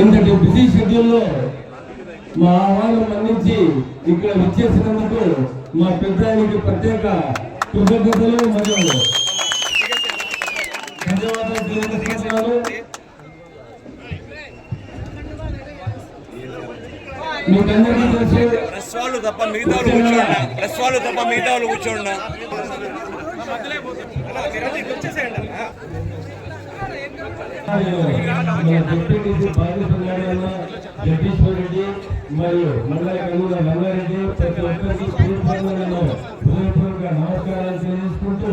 ఇంతటి బిజీ షెడ్యూల్లో మా ఆహ్వానం మన్నించి ఇక్కడ విచ్చేసినందుకు మా పెద్దానికి ప్రత్యేక కృతజ్ఞతలు మరియు ధన్యవాదాలు తెలియజేస్తున్నాను మీకందరికీ తెలుసు ప్రెస్ వాళ్ళు తప్ప మిగతా వాళ్ళు కూర్చోండి. ప్రెస్ వాళ్ళు తప్ప మిగతా వాళ్ళు కూర్చోండి. డిప్యూటీసీ బాలసుబ్రహ్మణ్యం జగదీశ్వర్ రెడ్డి మరియు మండల కన్వీనర్ రంగారెడ్డి ప్రతి ఒక్కరికి హృదయపూర్వక నమస్కారాలు తెలియజేసుకుంటూ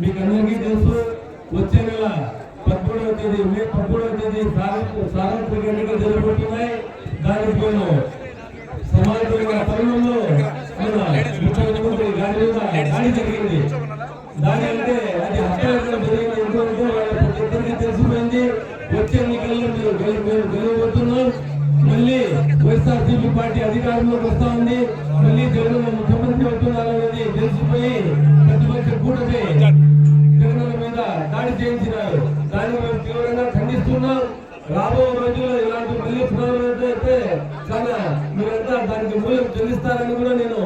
మీకు అందరికీ తెలుసు వచ్చే నెల పదమూడవ తేదీ మే పదమూడవ తేదీ సార్వత్రిక ఎన్నికలు జరగబోతున్నాయి. దానికి సమాజంగా తరుణంలో ముఖ్యమంత్రి గారి మీద దాడి జరిగింది దాడి అంటే అది హత్యాయత్నం జరిగింది ఎందుకంటే వాళ్ళ ప్రతి ఒక్కరికి తెలిసిపోయింది వచ్చే ఎన్నికల్లో మీరు గెలు- గెలవబోతున్నాం మళ్ళీ వైఎస్ఆర్సీపీ పార్టీ అధికారంలోకి వస్తా ఉంది. మళ్ళీ జగన్ ముఖ్యమంత్రి అవుతున్నారనేది తెలిసిపోయి ప్రతిపక్ష కూటమి జగన్ మీద దాడి చేయించినారు. దాన్ని మేము తీవ్రంగా ఖండిస్తున్నాం. రాబోయే రోజుల్లో ఇలాంటి మళ్ళీ పునరావృతం అయితే చాలా మీరంతా దానికి మూల్యం చెల్లిస్తారని కూడా నేను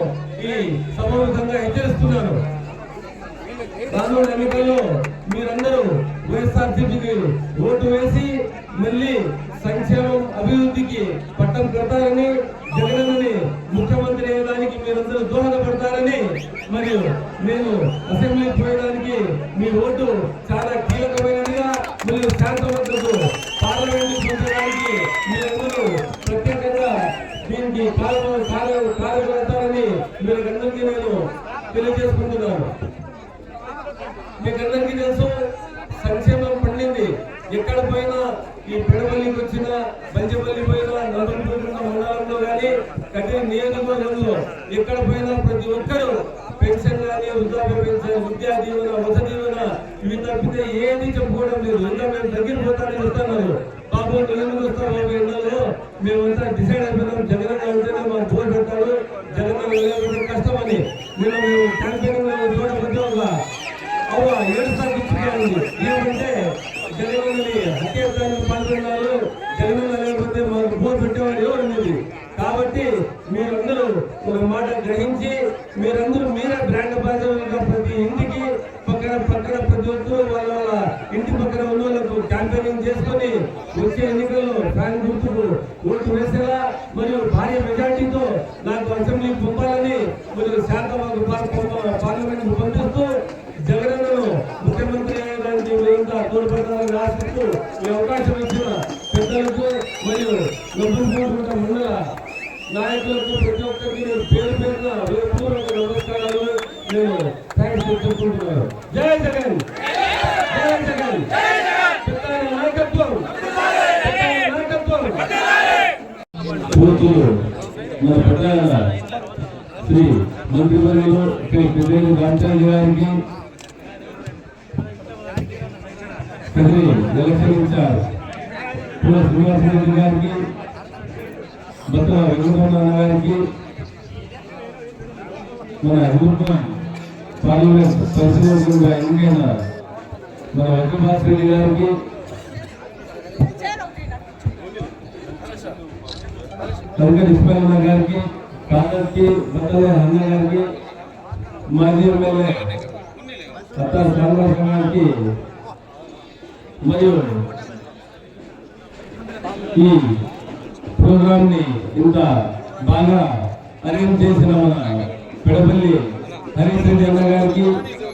ఈ సమావేశంగా హెచ్చరిస్తున్నాను. రానున్న ఎన్నికల్లో మీరందరూ వైఎస్ఆర్సీపీకి ఓటు వేసి మళ్ళీ సంక్షేమం అభివృద్ధికి పట్టం కడతారని జగనన్నని ముఖ్యమంత్రి అయ్యడానికి మీరందరూ దోహదపడతారని మరియు నేను అసెంబ్లీ పోయడానికి మీ ఓటు చాలా కీలకమైనదిగా మరియు శాంతవంతులకు పార్లమెంట్ పంపడానికి మీరందరూ ప్రత్యేకంగా దీనికి కాలం కాలం కాలపడతారని మీరందరికీ నేను తెలియజేసుకుంటున్నాను. మీకందరికీ తెలుసు సంక్షేమం పండింది. ఎక్కడ పోయినా ఈ పెడపల్లికి వచ్చిన బంజపల్లి పోయినా నందనపల్లి మండలంలో కానీ కఠిన నియోజకవర్గంలో ఎక్కడ పోయినా ప్రతి ఒక్కరూ పెన్షన్ కానీ వృద్ధాప్య పెన్షన్ విద్యా దీవెన వస దీవెన ఇవి తప్పితే ఏది చెప్పుకోవడం లేదు. ఇంకా మేము దగ్గర పోతానని చెప్తున్నారు పాపం ఎందుకు వస్తాం బాబు? ఎండలో మేమంతా డిసైడ్ అయిపోయినాం. జగన్ ఉంటేనే మాకు పోటీ పెట్టాడు జగన్ లేకపోతే కష్టమని. నేను మేము క్యాంపెయినింగ్ పండుతున్నారు జగన్ లేకపోతే మనకు పోటీ పెట్టేవాడు ఎవరు అనేది కాబట్టి మీరందరూ ఒక మాట గ్రహించి మీరందరూ మీరే బ్రాండ్ అంబాసిడర్లుగా ప్రతి ఇంటికి పక్కన పక్కన ప్రతి ఒక్కరు వాళ్ళ వాళ్ళ ఇంటి పక్కన ఉన్న వాళ్ళకు క్యాంపెయినింగ్ చేసుకొని వచ్చే ఎన్నికల్లో ఫ్యాన్ గుర్తుకు ఓటు వేసేలా మరియు భారీ మెజార్టీతో నాకు అసెంబ్లీ పంపాలని మరియు శాతం పార్లమెంట్ పంపిస్తూ జగనన్నను ముఖ్యమంత్రి అయ్యడానికి మీరంతా ఆశిస్తూ ఈ అవకాశం ఇచ్చిన పెద్దలకు మరియు నొప్పుకుంటున్న మండల నాయకులకు ప్రతి ఒక్కరికి నేను పేరు పేరున హృదయపూర్వక నమస్కారాలు. నేను థ్యాంక్స్ చెప్పుకుంటున్నాను. జై జగన్! జై జగన్! నాయకత్వం! నాయకత్వం! పూర్తులు మన పెద్దాయన శ్రీ మంత్రివర్యులు శ్రీ పెద్దేరు రామచంద్ర గారికి తండ్రి ఎలక్షన్ ఇన్ఛార్జ్ పుల శ్రీనివాసరెడ్డి గారికి భద్ర వెంకటరమణ గారికి మన అమృతం పార్లమెంట్ ప్రెసిడెంట్గా ఎన్నికైన మన వెంకటభాస్ రెడ్డి గారికి వెంకట ఇస్మాయిల్ గారికి కాదర్కి బత్తల అన్న గారికి మాజీ ఎమ్మెల్యే అత్తా శ్రీనివాస గారికి మరియు ఈ ప్రోగ్రామ్ని ఇంత బాగా అరేంజ్ చేసిన మన పెడపల్లి హరీష్ రెడ్డి అన్న గారికి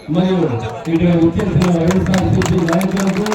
మరియు ఇక్కడ వచ్చేసిన వైఎస్ఆర్సీపీ నాయకులకు